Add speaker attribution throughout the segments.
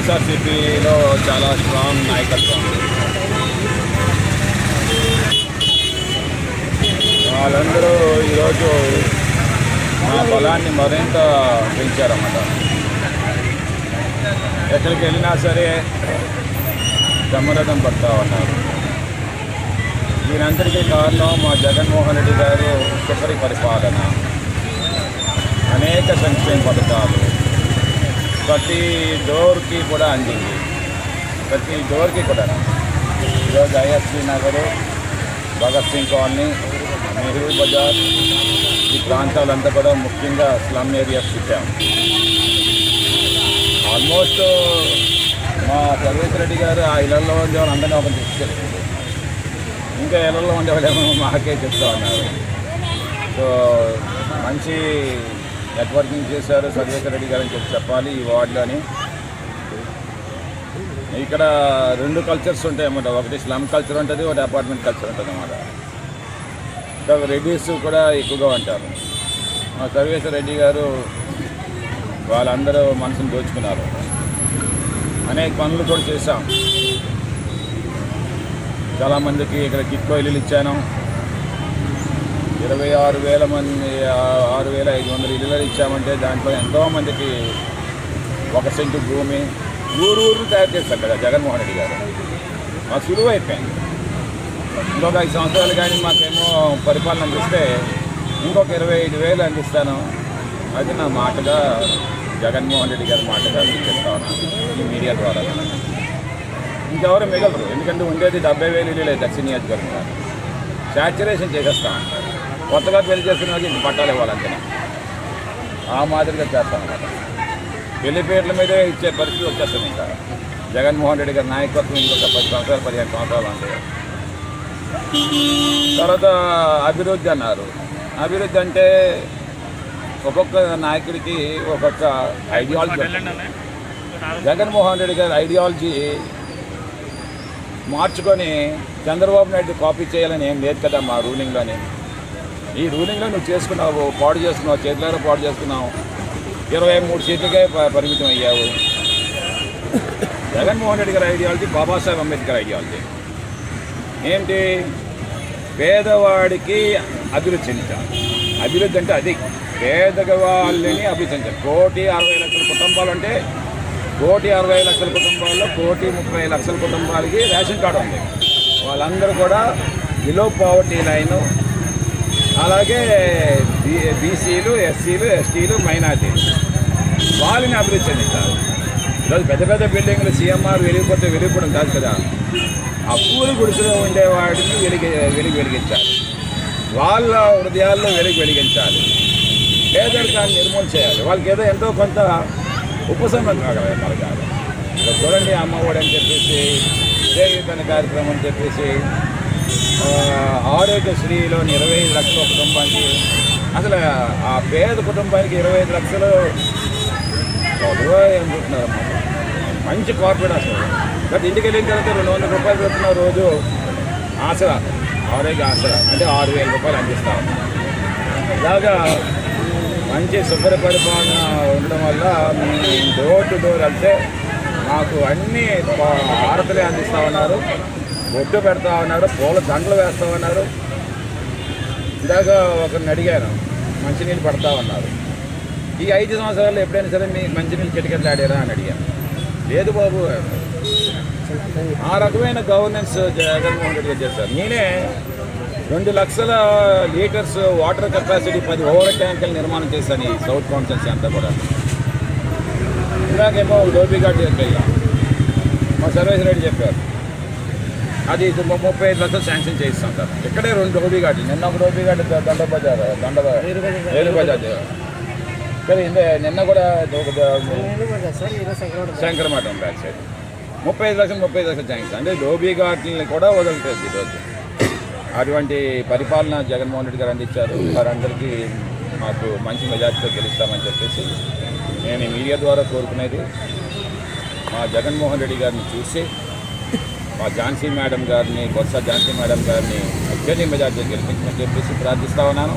Speaker 1: వైఎస్ఆర్సీపీలో చాలా స్ట్రాంగ్ నాయకత్వం. వాళ్ళందరూ ఈరోజు మా బలాన్ని మరింత పెంచారన్నమాట. ఎక్కడికి వెళ్ళినా సరే దమ్మరథం పడతా ఉన్నారు. దీనంతటికీ కారణం మా జగన్మోహన్ రెడ్డి గారు సుపరి పరిపాలన అనేక సంక్షేమ పథకాలు. ప్రతి డోర్కి కూడా అందింది. ప్రతి డోర్కి కూడా. ఈరోజు ఐఎస్పీ నగర్ భగత్ సింగ్ కాలనీ నెహ్రూ బజార్ ఈ ప్రాంతాలంతా కూడా ముఖ్యంగా స్లమ్ ఏరియాస్ పెట్టాము ఆల్మోస్ట్ మా సర్వేశ్వర రెడ్డి గారు ఆ ఇళ్ళలో ఉండే వాళ్ళందరినీ ఒక తీసుకెళ్ళి ఇంకా ఇళ్ళలో ఉండేవాళ్ళేమో మాకే చెప్తా ఉన్నారు. సో మంచి నెట్వర్కింగ్ చేశారు సర్వేశ్వర రెడ్డి గారు అని చెప్పి చెప్పాలి ఈ వార్డులోని ఇక్కడ రెండు కల్చర్స్ ఉంటాయి అన్నమాట ఒకటి స్లమ్ కల్చర్ ఉంటుంది ఒకటి అపార్ట్మెంట్ కల్చర్ ఉంటుంది అన్నమాట ఇంకా రెడ్డిస్ కూడా ఎక్కువగా ఉంటారు. మా సర్వేశ్వర రెడ్డి గారు వాళ్ళందరూ మనసును దోచుకున్నారు. అనేక పనులు కూడా చేశాం. చాలామందికి ఇక్కడ కిక్కో ఇల్లులు ఇచ్చాను. ఇరవై ఆరు వేల మంది ఆరు వేల ఐదు వందల ఇల్లులు ఇచ్చామంటే దాంట్లో ఎంతోమందికి ఒక సెంటు భూమి ఊరు ఊరు తయారు చేస్తారు కదా జగన్మోహన్ రెడ్డి గారు. మాకు సులువు అయిపోయింది ఇంకొక ఐదు సంవత్సరాలు కానీ మాకేమో పరిపాలన అందిస్తే ఇంకొక ఇరవై ఐదు వేలు అందిస్తాను. అది నా మాటగా జగన్మోహన్ రెడ్డి గారి మాటగా చెప్తా ఉన్నాను ఈ మీడియా ద్వారా ఇంకెవరు మిగలరు? ఎందుకంటే ఉండేది డెబ్బై వేలు ఇళ్ళు లేదు దక్షిణ నియోజకవర్గంలో. శాచురేషన్ ఉంటారు. కొత్తగా పెళ్ళి చేసిన వాళ్ళకి ఇంక పట్టాలు ఇవ్వాలంతే ఆ మాదిరిగా చేస్తాం పెళ్ళి పేర్ల మీదే ఇచ్చే పరిస్థితి వచ్చేస్తుంది ఇంకా. జగన్మోహన్ రెడ్డి గారి నాయకత్వం ఇంకొక పది సంవత్సరాలు పదిహేను సంవత్సరాలు అంటే. తర్వాత అభివృద్ధి అన్నారు. అభివృద్ధి అంటే ఒక్కొక్క నాయకుడికి ఒక్కొక్క ఐడియాలజీ జగన్మోహన్ రెడ్డి గారి ఐడియాలజీ మార్చుకొని చంద్రబాబు నాయుడు కాపీ చేయాలని ఏం లేదు కదా మా రూలింగ్లోని ఈ రూలింగ్లో నువ్వు చేసుకున్నావు పాడు చేసుకున్నావు చేతులారా పాడు చేసుకున్నావు. ఇరవై మూడు సీట్లకే ప- పరిమితం అయ్యావు. జగన్మోహన్ రెడ్డి గారి ఐడియాలజీ బాబాసాహెబ్ అంబేద్కర్ ఐడియాలజీ. ఏంటి? పేదవాడికి అభివృద్ధి చెందించాలి అభివృద్ధి అంటే అది. పేదవాళ్ళని అభివృద్ధి చెందించాలి కోటి అరవై లక్షల కుటుంబాలు అంటే కోటి అరవై లక్షల కుటుంబాల్లో కోటి ముప్పై లక్షల కుటుంబాలకి రేషన్ కార్డు ఉంది. వాళ్ళందరూ కూడా బిలో పావర్టీ లైన్ అలాగే బీ బీసీలు ఎస్సీలు ఎస్టీలు మైనార్టీలు. వాళ్ళని అభివృద్ధి చెందించాలి. ఈరోజు పెద్ద పెద్ద బిల్డింగ్లు సీఎంఆర్ వెలిగిపోతే వెలిగిపోవడం కాదు కదా. ఆ పూలు గుడిసెలో ఉండేవాడిని వెలిగి వెలిగి వెలిగించాలి. వాళ్ళ హృదయాల్లో వెలిగి వెలిగించాలి. పేదరికాన్ని నిర్మూలన చేయాలి. వాళ్ళకి ఏదో ఎంతో కొంత ఉపశమనం కాగలదు కలగాలి ఇక చూడండి అమ్మఒడి అని చెప్పేసి చేయుతన కార్యక్రమం అని చెప్పేసి ఆరోగ్యశ్రీలో ఆరోగ్యశ్రీలోని ఇరవై ఐదు లక్షల కుటుంబానికి అసలు ఆ పేద కుటుంబానికి ఇరవై ఐదు లక్షలు చదువు అనుకుంటున్నారు మంచి కార్పొరేట్ అసలు. బట్ ఇంటికి వెళ్ళిన తర్వాత రెండు వందల రూపాయలు పెడుతున్న రోజు ఆసరా ఆరోగ్య ఆసరా అంటే ఆరు వేల రూపాయలు అందిస్తాం. ఇలాగా మంచి శుభ్ర పరిపాలన ఉండడం వల్ల మేము డోర్ టు డోర్ వెళ్తే మాకు అన్ని ప- అందిస్తా ఉన్నారు. బొట్టు పెడతా ఉన్నారు పూల దండలు వేస్తా ఉన్నారు ఇందాక ఒకరిని అడిగాను మంచినీళ్ళు పడతా ఉన్నారు ఈ ఐదు సంవత్సరాలు ఎప్పుడైనా సరే మీ మంచినీళ్ళు కిటికెట్లు ఆడారా అని అడిగాను. లేదు బాబు. ఆ రకమైన గవర్నెన్స్ జగన్మోహన్ రెడ్డి గారు చేశారు. నేనే రెండు లక్షల లీటర్స్ వాటర్ కెపాసిటీ పది ఓవర్ ట్యాంకులు నిర్మాణం చేశాను ఈ సౌత్ కాన్స్టెన్సీ అంతా కూడా. ఇందాకేమో డోబీఘాట్ దగ్గరికి వెళ్ళాం మా సర్వేశ్వర రెడ్డి చెప్పారు. అది ముప్పై ఐదు లక్షలు శాంక్షన్ చేయిస్తాం సార్. ఇక్కడే రెండు డోబీఘాట్లు నిన్న ఒక డోబీఘాట్ ద- దండ బజార్ దండ వేలు బజార్ సరే. నిన్న కూడా శంకరమఠం బ్యాక్ సైడ్ ముప్పై ఐదు లక్షలు ముప్పై ఐదు లక్షలు శాంక్షన్. అంటే డోబీ ఘాట్లని కూడా వదులుతుంది ఈరోజు. అటువంటి పరిపాలన జగన్మోహన్ రెడ్డి గారు అందించారు. వారందరికీ మాకు మంచి మెజార్టీతో గెలుస్తామని చెప్పేసి నేను మీడియా ద్వారా కోరుకునేది మా జగన్మోహన్ రెడ్డి గారిని చూసి మా ఝాన్సీ మేడం గారిని బొత్స ఝాన్సీ మేడం గారిని అత్యధిక మెజార్టీ గెలిపించమని చెప్పేసి ప్రార్థిస్తా ఉన్నాను.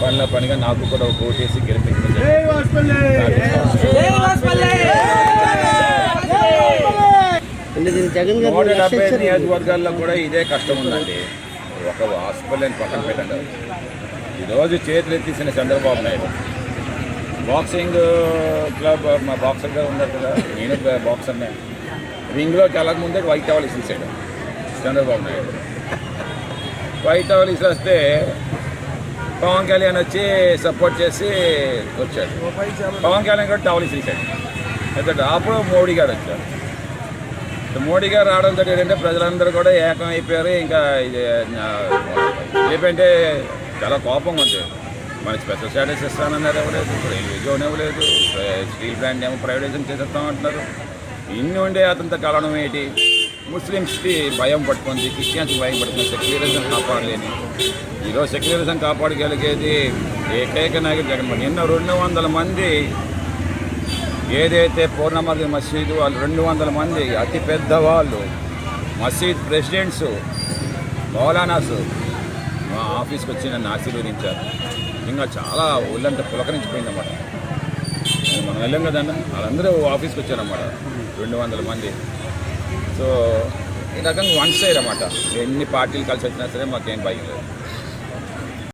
Speaker 1: పనిలో పనిగా నాకు కూడా ఒక ఓటేసి గెలిపించమని నూట డెబ్బై. నియోజకవర్గాల్లో కూడా ఇదే కష్టం ఉందండి. ఒక హాస్పిటల్ పక్కన పెట్టండి. ఈరోజు చేతులు ఎత్తేసిన చంద్రబాబు నాయుడు. బాక్సింగ్ క్లబ్ మా బాక్సర్గా ఉన్నారు కదా. నేను బాక్సర్నే. రింగ్లోకి వెళ్ళకముందే వైట్ టవల్ ఇసేసాడు చంద్రబాబు నాయుడు వైట్ టవల్ ఇసేస్తే పవన్ కళ్యాణ్ వచ్చి సపోర్ట్ చేసి వచ్చాడు. పవన్ కళ్యాణ్ కూడా టవల్ తీసాడు అయితే అప్పుడు మోడీ గారు వచ్చారు. మోడీ గారు రావడంతో ఏంటంటే ప్రజలందరూ కూడా ఏకం అయిపోయారు ఇంకా ఇది ఏంటంటే చాలా కోపంగా ఉంది. మన స్పెషల్ స్టాటస్ ఇస్తానన్నారు ఇవ్వలేదు రైల్వే జోన్ ఇవ్వలేదు స్టీల్ ప్లాంట్ ఏమో ప్రైవేటైజేషన్ చేసేస్తామంటున్నారు. ఇన్ని ఉండే అతనితో కలవడం ఏంటి ముస్లిమ్స్కి భయం పట్టుకుంది క్రిస్టియన్స్కి భయం పట్టుకుంది సెక్యులరిజం కాపాడలేని. ఈరోజు సెక్యులరిజం కాపాడగలిగేది ఏకైక నాయకుడు జగన్మోహన్ నిన్న రెండు వందల మంది ఏదైతే పూర్ణమది మసీదు వాళ్ళు రెండు వందల మంది అతి పెద్దవాళ్ళు మసీద్ ప్రెసిడెంట్స్ మౌలానాస్ మా ఆఫీస్కి వచ్చి నన్ను ఆశీర్వదించారు ఇంకా చాలా ఒళ్ళంతా పులకరించిపోయిందన్నమాట. మనం వెళ్ళాం కదండి. వాళ్ళందరూ ఆఫీస్కి వచ్చారన్నమాట. రెండు వందల మంది. సో ఈ రకంగా వన్ సైడ్ అన్నమాట. ఎన్ని పార్టీలు కలిసి వచ్చినా సరే మాకేం భయం లేదు.